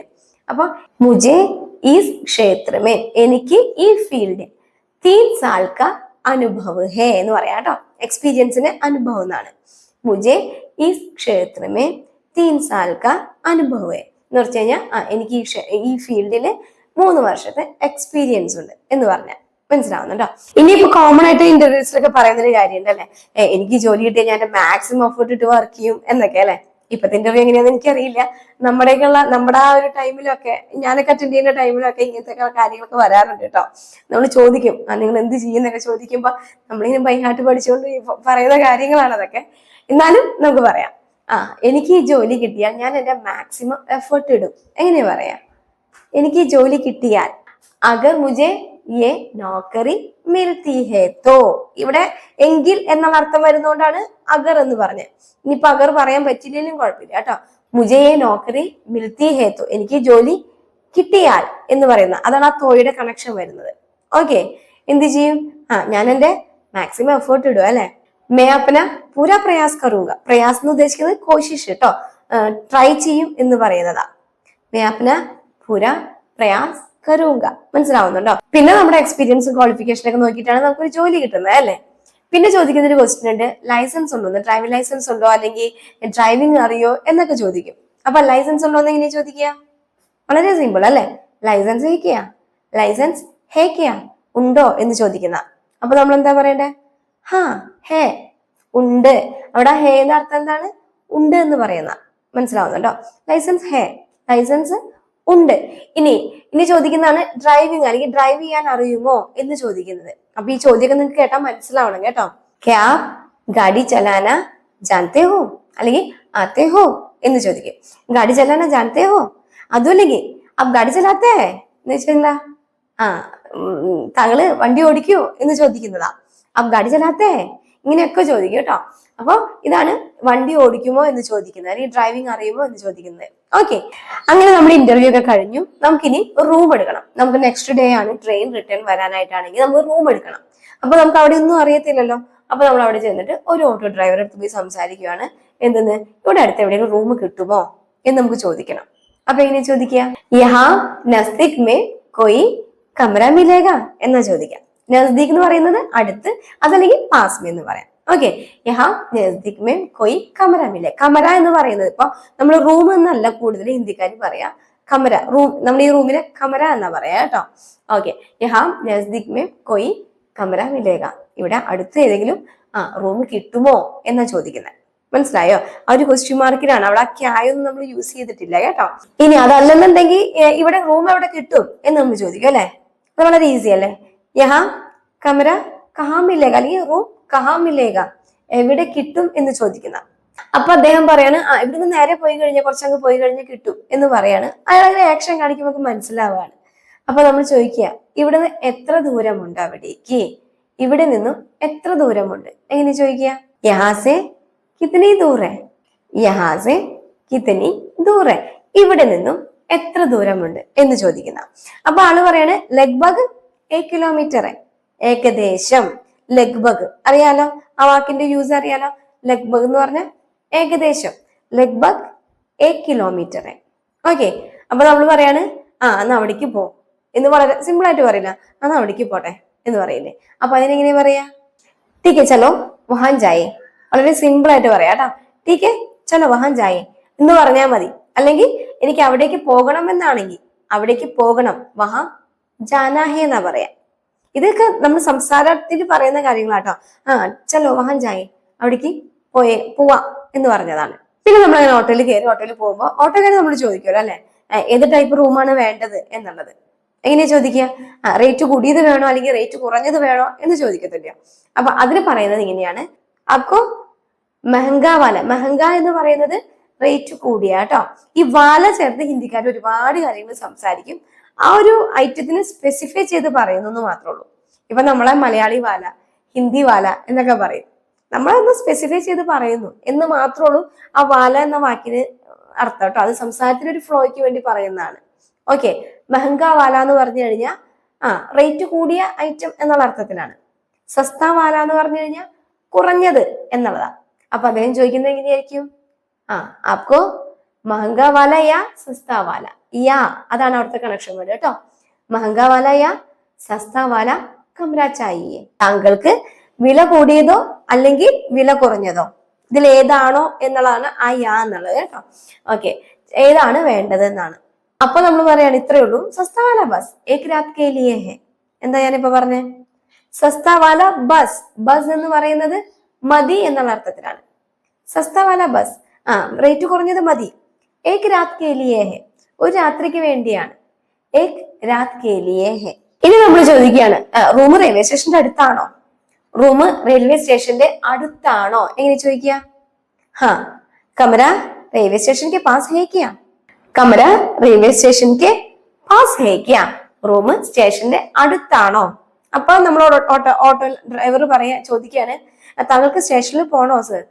അപ്പൊ മുജെ ഈ ക്ഷേത്രമേ എനിക്ക് ഈ ഫീൽഡ് തീൻ സാൽക്ക അനുഭവ് ഹേ എന്ന് പറയാം കേട്ടോ. എക്സ്പീരിയൻസിന് അനുഭവം എന്നാണ്. മുജെ ഈ ക്ഷേത്രമേ തീൻ സാൽക്ക അനുഭവ് എന്ന് വെച്ച് കഴിഞ്ഞാൽ ആ എനിക്ക് ഈ ഈ ഫീൽഡിൽ മൂന്ന് വർഷത്തെ എക്സ്പീരിയൻസ് ഉണ്ട് എന്ന് പറഞ്ഞാൽ മനസ്സിലാവുന്നുണ്ടോ? ഇനിയിപ്പോ കോമൺ ആയിട്ട് ഇന്റർവ്യൂസിലൊക്കെ പറയുന്ന ഒരു കാര്യമുണ്ട് അല്ലെ? എനിക്ക് ജോലി കിട്ടിയാൽ ഞാൻ മാക്സിമം എഫേർട്ട് ഇട്ട് വർക്ക് ചെയ്യും എന്നൊക്കെ അല്ലെ? ഇപ്പത്തെ ഇന്റർവ്യൂ എങ്ങനെയാന്ന് എനിക്കറിയില്ല. നമ്മുടെയൊക്കെയുള്ള നമ്മുടെ ആ ഒരു ടൈമിലൊക്കെ ഞാനൊക്കെ അറ്റൻഡ് ചെയ്യുന്ന ടൈമിലൊക്കെ ഇങ്ങനത്തെ കാര്യങ്ങളൊക്കെ വരാറുണ്ട് കേട്ടോ. നമ്മൾ ചോദിക്കും നിങ്ങൾ എന്ത് ചെയ്യുന്നൊക്കെ ചോദിക്കുമ്പോ നമ്മളിങ്ങനെ ബൈഹാട്ട് പഠിച്ചുകൊണ്ട് പറയുന്ന കാര്യങ്ങളാണ് അതൊക്കെ. എന്നാലും നമുക്ക് പറയാം. ആ എനിക്ക് ഈ ജോലി കിട്ടിയാൽ ഞാൻ എന്റെ മാക്സിമം എഫേർട്ട് ഇടും. എങ്ങനെയാ പറയാ? എനിക്ക് ഈ ജോലി കിട്ടിയാൽ അഗർ മുജെ യെ നോക്കറി മിൽത്തി ഹേ തോ ഇവിടെ എങ്കിൽ എന്നുള്ള അർത്ഥം വരുന്നോണ്ടാണ് അഗർ എന്ന് പറഞ്ഞത് ഇനിയിപ്പോ അഗർ പറയാൻ പറ്റില്ലെങ്കിലും കുഴപ്പമില്ല കേട്ടോ. മുജയെ നോക്കറി മിൽത്തി ഹേ തോ എനിക്ക് ജോലി കിട്ടിയാൽ എന്ന് പറയുന്ന അതാണ് ആ തോയുടെ കണക്ഷൻ വരുന്നത്. ഓക്കെ എന്ത് ചെയ്യും? ആ ഞാൻ എന്റെ മാക്സിമം എഫേർട്ട് ഇടുക അല്ലെ? മേ അപ്പന പൂരാ പ്രയാസ് കറുക പ്രയാസ് എന്ന് ഉദ്ദേശിക്കുന്നത് കോശിഷ് കേട്ടോ. ട്രൈ ചെയ്യും എന്ന് പറയുന്നതാ. മേ അപ്പന പൂരാ പ്രയാസ് കരൂങ്ക മനസ്സിലാവുന്നുണ്ടോ? പിന്നെ നമ്മുടെ എക്സ്പീരിയൻസും ക്വാളിഫിക്കേഷനും ഒക്കെ നോക്കിയിട്ടാണ് നമുക്കൊരു ജോലി കിട്ടുന്നത് അല്ലേ? പിന്നെ ചോദിക്കുന്ന ഒരു ക്വസ്റ്റ്യൻ ഉണ്ട് ലൈസൻസ് ഉണ്ടോ? ഡ്രൈവിംഗ് ലൈസൻസ് ഉണ്ടോ? അല്ലെങ്കിൽ ഡ്രൈവിംഗ് അറിയോ? എന്നൊക്കെ ചോദിക്കും. അപ്പൊ ലൈസൻസ് ഉണ്ടോ എന്ന് എങ്ങനെയാ ചോദിക്കുക? വളരെ സിമ്പിൾ അല്ലേ? ലൈസൻസ് ഹേക്കിയ ലൈസൻസ് ഹേക്കിയ ഉണ്ടോ എന്ന് ചോദിക്കുന്ന. അപ്പൊ നമ്മൾ എന്താ പറയണ്ടേ? ഹാ ഹേ ഉണ്ട്. അവിടെ ഹേ എന്ന അർത്ഥം എന്താണ്? ഉണ്ട് എന്ന് പറയുന്ന. മനസ്സിലാവുന്നുണ്ടോ? ലൈസൻസ് ഹേ ലൈസൻസ് ഉണ്ട്. ഇനി ഇനി ചോദിക്കുന്നതാണ് ഡ്രൈവിംഗ് അല്ലെങ്കിൽ ഡ്രൈവ് ചെയ്യാൻ അറിയുമോ എന്ന് ചോദിക്കുന്നത്. അപ്പൊ ഈ ചോദ്യമൊക്കെ നിങ്ങൾക്ക് കേട്ടാൽ മനസ്സിലാവണം കേട്ടോ. ക്യാ ഗാഡി ചലാന ജാനത്തെ ഹോ? അല്ലെങ്കിൽ ആത്തെ ഹോ? എന്ന് ചോദിക്കും. ഗാഡി ചലാന ജാനത്തെ ഹോ? അതും അല്ലെങ്കിൽ അബ് ഗാഡി ചലാത്തേ? എന്ന് വെച്ചാ ആ താങ്കൾ വണ്ടി ഓടിക്കോ എന്ന് ചോദിക്കുന്നതാ. അബ് ഗാഡി ചലാത്തേ? ഇങ്ങനെയൊക്കെ ചോദിക്കും കേട്ടോ. അപ്പൊ ഇതാണ് വണ്ടി ഓടിക്കുമോ എന്ന് ചോദിക്കുന്നത് അല്ലെങ്കിൽ ഡ്രൈവിംഗ് അറിയുമോ എന്ന് ചോദിക്കുന്നത്. ഓക്കെ അങ്ങനെ നമ്മൾ ഇന്റർവ്യൂ ഒക്കെ കഴിഞ്ഞു. നമുക്കിനി റൂം എടുക്കണം. നമുക്ക് നെക്സ്റ്റ് ഡേ ആണ് ട്രെയിൻ റിട്ടേൺ വരാനായിട്ടാണെങ്കിൽ നമുക്ക് റൂം എടുക്കണം. അപ്പൊ നമുക്ക് അവിടെ ഒന്നും അറിയത്തില്ലല്ലോ. അപ്പൊ നമ്മൾ അവിടെ ചെന്നിട്ട് ഒരു ഓട്ടോ ഡ്രൈവറെ അടുത്ത് പോയി സംസാരിക്കുകയാണ് എന്തെന്ന്? ഇവിടെ അടുത്ത് എവിടെയെങ്കിലും റൂം കിട്ടുമോ എന്ന് നമുക്ക് ചോദിക്കണം. അപ്പൊ എങ്ങനെ ചോദിക്കുക? യഹാ നസ്തിക് മേ കൊയി കമര മിലേഗ എന്നാ ചോദിക്കാം. നസ്ദീഖ് എന്ന് പറയുന്നത് അടുത്ത് അതല്ലെങ്കിൽ പാസ്മി എന്ന് പറയാം. ഓക്കെ യഹാ കൊയ് കമര മിലെ കമര എന്ന് പറയുന്നത് ഇപ്പൊ നമ്മൾ റൂം എന്നല്ല കൂടുതൽ ഹിന്ദിക്കാർ പറയാ. കമര റൂം നമ്മൾ ഈ റൂമിനെ കമര എന്നാ പറയാ കേട്ടോ. ഓക്കെ യഹാ നസ്ദിക് മേ കൊയ് കമര മിലേക ഇവിടെ അടുത്ത് ഏതെങ്കിലും ആ റൂം കിട്ടുമോ എന്നാ ചോദിക്കുന്നത് മനസ്സിലായോ? ആ ഒരു ക്വസ്റ്റ്യൻ മാർക്കിലാണ് അവിടെ ആ ക്യായൊന്നും നമ്മൾ യൂസ് ചെയ്തിട്ടില്ല കേട്ടോ. ഇനി അതല്ലെന്നുണ്ടെങ്കിൽ ഇവിടെ റൂം എവിടെ കിട്ടും എന്ന് നമ്മൾ ചോദിക്കും അല്ലെ? അത് വളരെ ഈസി അല്ലേ? യഹാ കമര കഹാമില്ലേക? അല്ലെങ്കിൽ റൂം കഹാ മിലേക എവിടെ കിട്ടും എന്ന് ചോദിക്കുന്ന. അപ്പൊ അദ്ദേഹം പറയാണ് ആ ഇവിടുന്ന് നേരെ പോയി കഴിഞ്ഞാൽ കുറച്ചങ്ങ് പോയി കഴിഞ്ഞാൽ കിട്ടും എന്ന് പറയാണ്. അയാൾ ആക്ഷൻ കാണിക്കുമ്പോൾ മനസ്സിലാവുകയാണ് അപ്പൊ നമ്മൾ ചോദിക്കുക ഇവിടുന്ന് എത്ര ദൂരമുണ്ട് അവിടേക്ക്? ഇവിടെ നിന്നും എത്ര ദൂരമുണ്ട്? എങ്ങനെ ചോദിക്കുക യഹാസെ കിത്തനി ദൂരെ. യഹാസെ കിത്തനി ദൂരെ. ഇവിടെ നിന്നും എത്ര ദൂരമുണ്ട്? എന്ന് ചോദിക്കുന്ന. അപ്പൊ ആൾ പറയാണ് ലഗ്ഭഗ് ഏ കിലോമീറ്റർ ഏകദേശം. ലഗ്ഭഗ് അറിയാലോ? ആ വാക്കിന്റെ യൂസ് അറിയാലോ? ലഗ്ബഗ് എന്ന് പറഞ്ഞ ഏകദേശം. ലഗ്ബഗ് ഏ കിലോമീറ്റർ ഓക്കെ അപ്പൊ നമ്മൾ പറയാണ് ആ എന്നാ അവിടേക്ക് പോ. എന്ന് വളരെ സിമ്പിൾ ആയിട്ട് പറയില്ല. എന്നാ അവിടേക്ക് പോട്ടെ? എന്ന് പറയില്ലേ. അപ്പൊ അതിനെങ്ങനെ പറയാ? ടീക്കെ ചലോ വഹാൻ ജായേ വളരെ സിമ്പിൾ ആയിട്ട് പറയാം കേട്ടോ. ടീക്കെ ചലോ വഹാൻ ജായേ എന്ന് പറഞ്ഞാൽ മതി. അല്ലെങ്കിൽ എനിക്ക് അവിടേക്ക് പോകണം എന്നാണെങ്കിൽ അവിടേക്ക് പോകണം. വഹാ ജാനാഹേ എന്നാ പറയാ. ഇതൊക്കെ നമ്മൾ സംസാരത്തിൽ പറയുന്ന കാര്യങ്ങളാട്ടോ. ആ ചലോ വാഹൻ ചായ. അവിടേക്ക് പോയേ പോവാ എന്ന് പറഞ്ഞതാണ്. പിന്നെ നമ്മൾ അങ്ങനെ ഓട്ടോയിൽ കയറി ഓട്ടോയിൽ പോകുമ്പോൾ ഓട്ടോക്കാരെ നമ്മൾ ചോദിക്കുമല്ലോ അല്ലെ? ഏത് ടൈപ്പ് റൂമാണ് വേണ്ടത് എന്നുള്ളത്? എങ്ങനെയാ ചോദിക്കുക? റേറ്റ് കൂടിയത് വേണോ അല്ലെങ്കിൽ റേറ്റ് കുറഞ്ഞത് വേണോ എന്ന് ചോദിക്കത്തില്ല. അപ്പൊ അതിന് പറയുന്നത് ഇങ്ങനെയാണ്. അപ്പോ മെഹങ്ക വാല. മെഹങ്ക എന്ന് പറയുന്നത് റേറ്റ് കൂടിയ കേട്ടോ ഈ വാല ചേർത്ത് ഹിന്ദിക്കാർ ഒരുപാട് കാര്യങ്ങൾ സംസാരിക്കും. ആ ഒരു ഐറ്റത്തിന് സ്പെസിഫൈ ചെയ്ത് പറയുന്നു എന്ന് മാത്രമേ ഉള്ളൂ. ഇപ്പൊ നമ്മളെ മലയാളി വാല ഹിന്ദി വാല എന്നൊക്കെ പറയും. നമ്മളൊന്ന് സ്പെസിഫൈ ചെയ്ത് പറയുന്നു എന്ന് മാത്രമേ ഉള്ളൂ ആ വാല എന്ന വാക്കിന് അർത്ഥം കേട്ടോ. അത് സംസാരത്തിന്റെ ഒരു ഫ്ലോയ്ക്ക് വേണ്ടി പറയുന്നതാണ്. ഓക്കെ മെഹങ്ക വാല എന്ന് പറഞ്ഞു കഴിഞ്ഞാൽ ആ റേറ്റ് കൂടിയ ഐറ്റം എന്നുള്ള അർത്ഥത്തിലാണ്. സസ്ത വാല എന്ന് പറഞ്ഞു കഴിഞ്ഞാൽ കുറഞ്ഞത് എന്നുള്ളതാ. അപ്പൊ അദ്ദേഹം ചോദിക്കുന്നത് എങ്ങനെയായിരിക്കും? ആ ആപ്കോ മഹങ്ക വാല യാ സസ്താവാല. യാ അതാണ് അവിടുത്തെ കണക്ഷൻ വേർഡ് കേട്ടോ. മഹങ്ക വാല യാ സസ്താവാല വാല കമര ചായിയെ താങ്കൾക്ക് വില കൂടിയതോ അല്ലെങ്കിൽ വില കുറഞ്ഞതോ? ഇതിൽ ഏതാണോ എന്നുള്ളതാണ് ആ യാ എന്നുള്ളത് കേട്ടോ. ഓക്കെ ഏതാണ് വേണ്ടത് എന്നാണ്. അപ്പൊ നമ്മൾ പറയാണ് ഇത്രയേ ഉള്ളൂ. സസ്താവാല ബസ് ഏക് രാത് കെ ഹെ. എന്താ ഞാനിപ്പോ പറഞ്ഞേ? സസ്താവാല ബസ് ബസ് എന്ന് പറയുന്നത് മതി എന്നുള്ള അർത്ഥത്തിലാണ്. സസ്താവാല ബസ് ആ റേറ്റ് കുറഞ്ഞത് മതി. ഏക് രാത് കെ ലിയേ ഹെ ഒരു രാത്രിക്ക് വേണ്ടിയാണ് ഏക് രാത് കെ ലിയേ ഹെ ഇനി നമ്മൾ ചോദിക്കുകയാണ് റൂം റെയിൽവേ സ്റ്റേഷന്റെ അടുത്താണോ റൂം റെയിൽവേ സ്റ്റേഷന്റെ അടുത്താണോ എങ്ങനെ ചോദിക്കുക ഹാ കമര റെയിൽവേ സ്റ്റേഷൻ के पास है क्या കമര റെയിൽവേ സ്റ്റേഷൻ के पास है क्या റൂം സ്റ്റേഷന്റെ അടുത്താണോ അപ്പൊ നമ്മൾ ഓട്ടോ ഓട്ടോ ഡ്രൈവർ പറയാ ചോദിക്കുകയാണ് താങ്കൾക്ക് സ്റ്റേഷനിൽ പോണോ സർ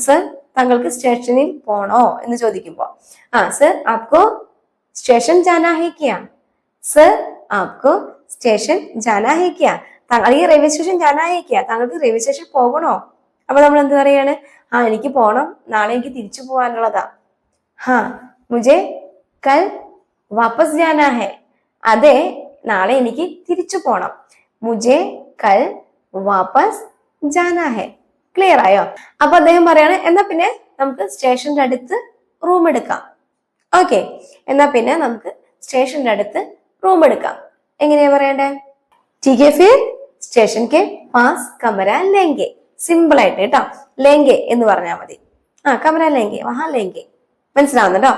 സർ താങ്കൾക്ക് സ്റ്റേഷനിൽ പോണോ എന്ന് ചോദിക്കുമ്പോ ആ സർ ആപ്കോ സ്റ്റേഷൻ ജാനാ ഹേ ക്യാ? സർ ആപ്കോ സ്റ്റേഷൻ ജാനാ ഹേ ക്യാ? ഈ റെയിൽവേ സ്റ്റേഷൻ ജാനാ ഹേ ക്യാ? താങ്കൾക്ക് റെയിൽവേ സ്റ്റേഷൻ പോകണോ? അപ്പൊ നമ്മൾ എന്ത് പറയാണ്? ആ എനിക്ക് പോണം. നാളെ എനിക്ക് തിരിച്ചു പോകാനുള്ളതാ ഹാ മുജെ കൽ വാപ്പസ് ജാനാ ഹെ. അതെ നാളെ എനിക്ക് തിരിച്ചു പോണം. മുജെ കൽ വാപ്പസ് ജാനാ ഹെ. ക്ലിയർ ആയോ അപ്പൊ അദ്ദേഹം പറയാണ് എന്നാ പിന്നെ നമുക്ക് സ്റ്റേഷന്റെ അടുത്ത് റൂം എടുക്കാം ഓക്കെ എന്നാ പിന്നെ നമുക്ക് സ്റ്റേഷന്റെ അടുത്ത് റൂം എടുക്കാം എങ്ങനെയാ പറയണ്ടേ ठीक है फिर സ്റ്റേഷൻ കെ പാസ് കമര ലെങ്കെ സിമ്പിൾ ആയിട്ട് കേട്ടോ ലെങ്കെ എന്ന് പറഞ്ഞാൽ മതി ആ കമര ലെങ്കെ വഹാ ലെങ്കെ മനസ്സിലാവുന്നുണ്ടോ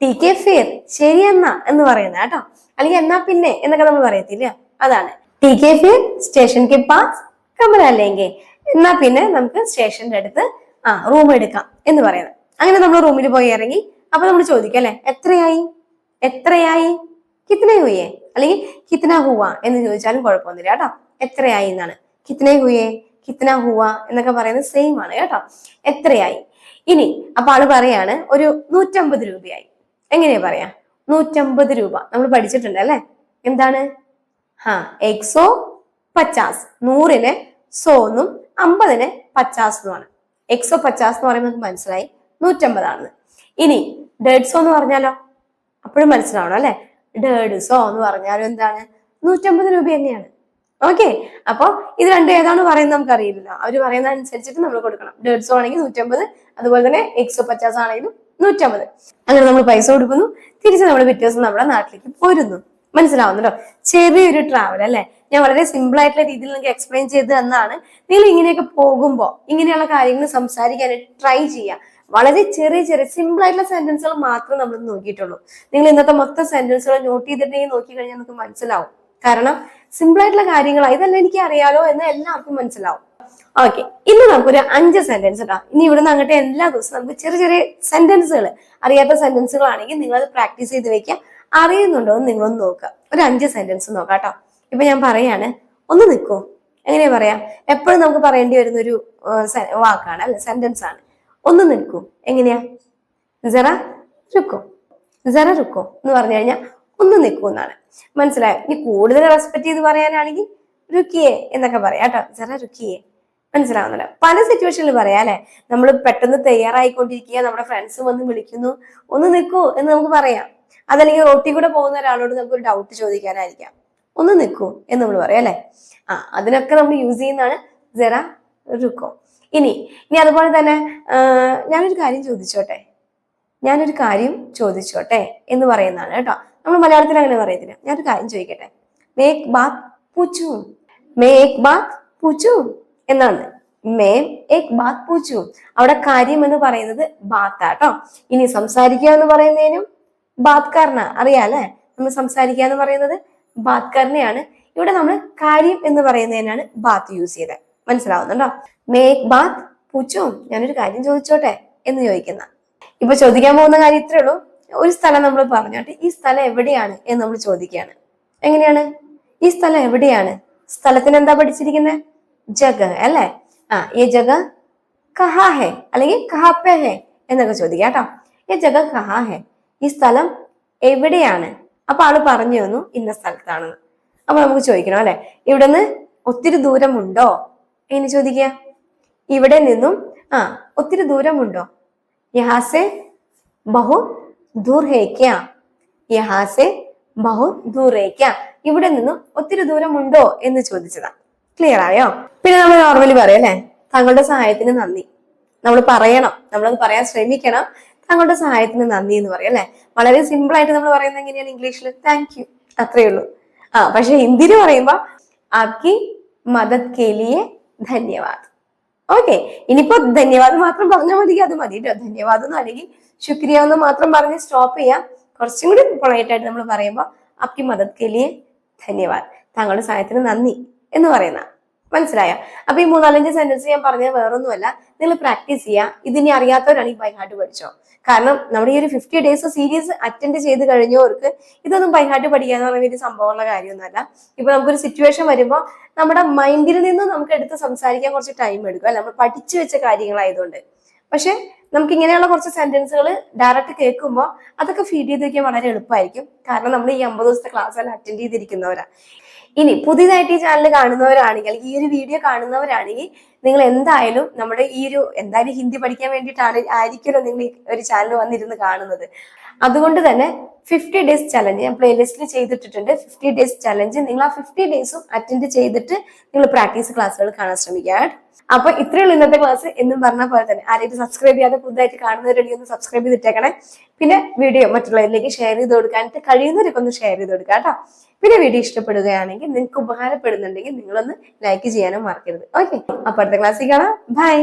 ടി കെ ഫിർ ശരി എന്നാ എന്ന് പറയുന്ന കേട്ടോ അല്ലെങ്കിൽ എന്നാ പിന്നെ എന്നൊക്കെ നമ്മൾ പറയത്തില്ല അതാണ് ടി കെ ഫിർ സ്റ്റേഷൻ കെ പാസ് കമര ലെങ്കെ എന്നാ പിന്നെ നമുക്ക് സ്റ്റേഷന്റെ അടുത്ത് ആ റൂം എടുക്കാം എന്ന് പറയുന്നത്. അങ്ങനെ നമ്മൾ റൂമിൽ പോയി ഇറങ്ങി. അപ്പൊ നമ്മൾ ചോദിക്കാം അല്ലെ എത്രയായി? എത്രയായി? കിത്തനെ ഹുയേ അല്ലെങ്കിൽ കിത്തന ഹുവ എന്ന് ചോദിച്ചാലും കുഴപ്പമൊന്നുമില്ല കേട്ടോ. എത്രയായി എന്നാണ്. കിത്തനെ ഹുയേ കിത്തന ഹുവ എന്നൊക്കെ പറയുന്നത് സെയിം ആണ് കേട്ടോ. എത്രയായി? ഇനി അപ്പൊ ആൾ പറയാണ് ഒരു നൂറ്റമ്പത് രൂപയായി. എങ്ങനെയാ പറയാ? നൂറ്റമ്പത് രൂപ. നമ്മൾ പഠിച്ചിട്ടുണ്ട് അല്ലെ? എന്താണ്? ഹാ എക്സോ പച്ചാസ്. നൂറിന് സോന്നും അമ്പതിന് പച്ചാസ് എന്നാണ് എക്സോ പച്ചാസ് എന്ന് പറയുമ്പോൾ നമുക്ക് മനസ്സിലായി? നൂറ്റമ്പതാണെന്ന്. ഇനി ഡേഡ്സോ എന്ന് പറഞ്ഞാലോ? അപ്പോഴും മനസ്സിലാവണം അല്ലെ? ഡേഡ്സോ എന്ന് പറഞ്ഞാലും എന്താണ്? നൂറ്റമ്പത് രൂപ തന്നെയാണ്. ഓക്കെ അപ്പൊ ഇത് രണ്ടും ഏതാണ് പറയുന്നത് നമുക്ക് അറിയില്ല അവർ പറയുന്ന അനുസരിച്ചിട്ട് നമ്മൾ കൊടുക്കണം. ഡേഡ്സോ ആണെങ്കിൽ നൂറ്റമ്പത് അതുപോലെ തന്നെ എക്സോ പച്ചാസ് ആണെങ്കിലും നൂറ്റമ്പത്. അങ്ങനെ നമ്മൾ പൈസ കൊടുക്കുന്നു. തിരിച്ച് നമ്മൾ പിറ്റേ ദിവസം നമ്മുടെ നാട്ടിലേക്ക് പോരുന്നു. മനസ്സിലാവുന്നുണ്ടോ? ചെറിയൊരു ട്രാവൽ അല്ലെ? ഞാൻ വളരെ സിമ്പിൾ ആയിട്ടുള്ള രീതിയിൽ നിങ്ങൾക്ക് എക്സ്പ്ലെയിൻ ചെയ്ത് തന്നാണ്. നിങ്ങൾ ഇങ്ങനെയൊക്കെ പോകുമ്പോൾ ഇങ്ങനെയുള്ള കാര്യങ്ങൾ സംസാരിക്കാനായിട്ട് ട്രൈ ചെയ്യുക വളരെ ചെറിയ ചെറിയ സിമ്പിൾ ആയിട്ടുള്ള സെന്റൻസുകൾ മാത്രം നമ്മൾ നോക്കിയിട്ടുള്ളൂ. നിങ്ങൾ ഇന്നത്തെ മൊത്തം സെന്റൻസുകൾ നോട്ട് ചെയ്തിട്ടുണ്ടെങ്കിൽ നോക്കി കഴിഞ്ഞാൽ നമുക്ക് മനസ്സിലാവും. കാരണം സിമ്പിൾ ആയിട്ടുള്ള കാര്യങ്ങൾ ഇതെല്ലാം എനിക്ക് അറിയാലോ എന്ന് എല്ലാവർക്കും മനസ്സിലാവും. ഓക്കെ ഇന്ന് നമുക്കൊരു അഞ്ച് സെന്റൻസ് ഇടാം ഇനി ഇവിടുന്ന് അങ്ങോട്ട് എല്ലാ ദിവസവും നമുക്ക് ചെറിയ ചെറിയ സെന്റൻസുകൾ അറിയാത്ത സെന്റൻസുകളാണെങ്കിൽ നിങ്ങൾ അത് പ്രാക്ടീസ് ചെയ്ത് വെക്കുക അറിയുന്നുണ്ടോ എന്ന് നിങ്ങളൊന്ന് നോക്കുക. ഒരു അഞ്ച് സെന്റൻസ് നോക്കാം കേട്ടോ ഇപ്പൊ ഞാൻ പറയാണ് ഒന്ന് നിൽക്കോ എങ്ങനെയാ പറയാ? എപ്പോഴും നമുക്ക് പറയേണ്ടി വരുന്ന ഒരു വാക്കാണ് അല്ലെ? സെന്റൻസ് ആണ്. ഒന്ന് നിൽക്കൂ. എങ്ങനെയാ? ജറ രുക്കോ. ജറ രുക്കോ എന്ന് പറഞ്ഞു കഴിഞ്ഞാൽ ഒന്ന് നിൽക്കൂ എന്നാണ്. മനസ്സിലായോ? ഇനി കൂടുതൽ റെസ്പെക്ട് ചെയ്ത് പറയാനാണെങ്കിൽ രുക്കിയേ എന്നൊക്കെ പറയാം കേട്ടോ. ജറ രുക്കിയേ. മനസ്സിലാവുന്നുണ്ട്? പല സിറ്റുവേഷനിൽ പറയാം അല്ലെ? നമ്മൾ പെട്ടെന്ന് തയ്യാറായിക്കൊണ്ടിരിക്കുക നമ്മുടെ ഫ്രണ്ട്സ് വന്ന് വിളിക്കുന്നു ഒന്ന് നിൽക്കൂ എന്ന് നമുക്ക് പറയാം. അതല്ലെങ്കിൽ റോട്ടിൽ കൂടെ പോകുന്ന ഒരാളോട് നമുക്ക് ഒരു ഡൗട്ട് ചോദിക്കാനായിരിക്കാം. ഒന്ന് നിൽക്കൂ എന്ന് നമ്മൾ പറയാം അല്ലെ? ആ അതിനൊക്കെ നമ്മൾ യൂസ് ചെയ്യുന്നതാണ് ജറ റുക്കോ ഇനി ഇനി അതുപോലെ തന്നെ ഞാനൊരു കാര്യം ചോദിച്ചോട്ടെ? ഞാനൊരു കാര്യം ചോദിച്ചോട്ടെ എന്ന് പറയുന്നതാണ് കേട്ടോ. നമ്മൾ മലയാളത്തിൽ അങ്ങനെ പറയത്തില്ല. ഞാനൊരു കാര്യം ചോദിക്കട്ടെ? മേക്ക് ബാത്ത് പൂച്ചു. മേക്ക് ബാത്ത് പൂച്ചു എന്നാണ്. മേം ഏക് ബാത്ത് പൂച്ചു. അവിടെ കാര്യം എന്ന് പറയുന്നത് ബാത്താട്ടോ ഇനി സംസാരിക്കുക എന്ന് പറയുന്നതിനും ബാത്കാരന അറിയാല്ലേ നമ്മൾ സംസാരിക്കുക എന്ന് പറയുന്നത് ബാത്കാരനെയാണ് ഇവിടെ നമ്മൾ കാര്യം എന്ന് പറയുന്നതിനാണ് ബാത്ത് യൂസ് ചെയ്തത്. മനസ്സിലാവുന്നുണ്ടോ? മേക്ക് ബാത്ത് പൂച്ചു ഞാനൊരു കാര്യം ചോദിച്ചോട്ടെ എന്ന് ചോദിക്കുന്ന. ഇപ്പൊ ചോദിക്കാൻ പോകുന്ന കാര്യം ഇത്രേ ഉള്ളൂ. ഒരു സ്ഥലം നമ്മൾ പറഞ്ഞോട്ടെ. ഈ സ്ഥലം എവിടെയാണ് എന്ന് നമ്മൾ ചോദിക്കുകയാണ്. എങ്ങനെയാണ്? ഈ സ്ഥലം എവിടെയാണ്? സ്ഥലത്തിന് എന്താ പഠിച്ചിരിക്കുന്നത് ജഗ അല്ലേ? ആ ഈ ജഗ കഹാ ഹെ അല്ലെങ്കിൽ കഹാപ്പെ ഹെ എന്നൊക്കെ ചോദിക്കാം കേട്ടോ. ഈ ജഗ കഹാ ഹെ ഈ സ്ഥലം എവിടെയാണ്? അപ്പൊ ആൾ പറഞ്ഞു തന്നു ഇന്ന സ്ഥലത്താണെന്ന്. അപ്പൊ നമുക്ക് ചോദിക്കണം അല്ലെ? ഇവിടുന്ന് ഒത്തിരി ദൂരമുണ്ടോ? എങ്ങനെ ചോദിക്ക ഇവിടെ നിന്നും ആ ഒത്തിരി ദൂരമുണ്ടോ? യഹാസെ ബഹു ദൂർഹേക്ക യഹാസെ ബഹു ദൂർഹേക്ക ഇവിടെ നിന്നും ഒത്തിരി ദൂരമുണ്ടോ എന്ന് ചോദിച്ചതാ. ക്ലിയർ ആയോ? പിന്നെ നമ്മൾ നോർമലി പറയാം അല്ലെ? താങ്കളുടെ സഹായത്തിന് നന്ദി. നമ്മൾ പറയണം. നമ്മളത് പറയാൻ ശ്രമിക്കണം. താങ്കളുടെ സഹായത്തിന് നന്ദി എന്ന് പറയും അല്ലെ? വളരെ സിമ്പിൾ ആയിട്ട് നമ്മൾ പറയുന്നത് എങ്ങനെയാണ് ഇംഗ്ലീഷിൽ താങ്ക് യു അത്രയേ ഉള്ളൂ. ആ പക്ഷെ ഹിന്ദിയിൽ പറയുമ്പോ ആക്കി മദത് കേലിയെ ധന്യവാദ്. ഓക്കെ ഇനിയിപ്പോ ധന്യവാദം മാത്രം പറഞ്ഞാൽ മതി. അത് മതി കേട്ടോ ധന്യവാദം എന്ന് അല്ലെങ്കിൽ ശുക്രിയ എന്ന് മാത്രം പറഞ്ഞ് സ്റ്റോപ്പ് ചെയ്യാം. കുറച്ചും കൂടി പൊളൈറ്റ് ആയിട്ട് നമ്മൾ പറയുമ്പോൾ ആക്കി മദത് കേലിയെ ധന്യവാദ്. താങ്കളുടെ സഹായത്തിന് നന്ദി എന്ന് പറയുന്ന മനസ്സിലായോ? അപ്പൊ ഈ മൂന്നാലഞ്ച് സെന്റൻസ് ഞാൻ പറഞ്ഞത് വേറൊന്നുമല്ല. നിങ്ങൾ പ്രാക്ടീസ് ചെയ്യുക. ഇതിനി അറിയാത്തവരാണ് ഈ ഹാർട്ട് പഠിച്ചോ. കാരണം നമ്മുടെ ഈ ഒരു ഫിഫ്റ്റി ഡേയ്സ് സീരീസ് അറ്റൻഡ് ചെയ്ത് കഴിഞ്ഞവർക്ക് ഇതൊന്നും ബൈഹാട്ട് പഠിക്കുക എന്ന് പറയുന്ന ഒരു സംഭവമുള്ള കാര്യമൊന്നുമല്ല. ഇപ്പൊ നമുക്കൊരു സിറ്റുവേഷൻ വരുമ്പോൾ നമ്മുടെ മൈൻഡിൽ നിന്ന് നമുക്ക് എടുത്ത് സംസാരിക്കാൻ കുറച്ച് ടൈം എടുക്കുക അല്ല? നമ്മൾ പഠിച്ചു വെച്ച കാര്യങ്ങളായതുകൊണ്ട്. പക്ഷെ നമുക്ക് ഇങ്ങനെയുള്ള കുറച്ച് സെന്റൻസുകൾ ഡയറക്റ്റ് കേൾക്കുമ്പോൾ അതൊക്കെ ഫീഡ് ചെയ്ത് വയ്ക്കാൻ വളരെ എളുപ്പമായിരിക്കും. കാരണം നമ്മൾ ഈ അമ്പത് ദിവസത്തെ ക്ലാസ് അറ്റൻഡ് ചെയ്തിരിക്കുന്നവരാ. ഇനി പുതിയതായിട്ട് ഈ ചാനൽ കാണുന്നവരാണെങ്കിൽ ഈ ഒരു വീഡിയോ കാണുന്നവരാണെങ്കിൽ നിങ്ങൾ എന്തായാലും നമ്മുടെ ഈ ഒരു എന്തായാലും ഹിന്ദി പഠിക്കാൻ വേണ്ടിയിട്ടാണ് ആയിരിക്കുമല്ലോ നിങ്ങൾ ഒരു ചാനൽ വന്നിരുന്ന് കാണുന്നത്. അതുകൊണ്ട് തന്നെ ഫിഫ്റ്റി ഡേയ്സ് ചലഞ്ച് ഞാൻ പ്ലേലിസ്റ്റിൽ ചെയ്തിട്ടിട്ടുണ്ട്. ഫിഫ്റ്റി ഡേയ്സ് ചലഞ്ച് നിങ്ങൾ ആ ഫിഫ്റ്റി ഡേയ്സും അറ്റൻഡ് ചെയ്തിട്ട് നിങ്ങൾ പ്രാക്ടീസ് ക്ലാസ്സുകൾ കാണാൻ ശ്രമിക്കുക. അപ്പൊ ഇത്രയുള്ള ഇന്നത്തെ ക്ലാസ് എന്നും പറഞ്ഞ പോലെ തന്നെ. ആരെയും സബ്സ്ക്രൈബ് ചെയ്യാതെ പുതുതായിട്ട് കാണുന്നവരെ ഒന്ന് സബ്സ്ക്രൈബ് ചെയ്തിട്ടേക്കണേ. പിന്നെ വീഡിയോ മറ്റുള്ളവരിലേക്ക് ഷെയർ ചെയ്ത് കൊടുക്കാനായിട്ട് കഴിയുന്നവരൊക്കെ ഒന്ന് ഷെയർ ചെയ്ത് കൊടുക്കുക കേട്ടോ. പിന്നെ വീഡിയോ ഇഷ്ടപ്പെടുകയാണെങ്കിൽ നിങ്ങൾക്ക് ഉപകാരപ്പെടുന്നുണ്ടെങ്കിൽ നിങ്ങളൊന്ന് ലൈക്ക് ചെയ്യാനും മറക്കരുത്. ഓക്കെ അപ്പൊ അടുത്ത ക്ലാസ്സിൽ കാണാം. ബൈ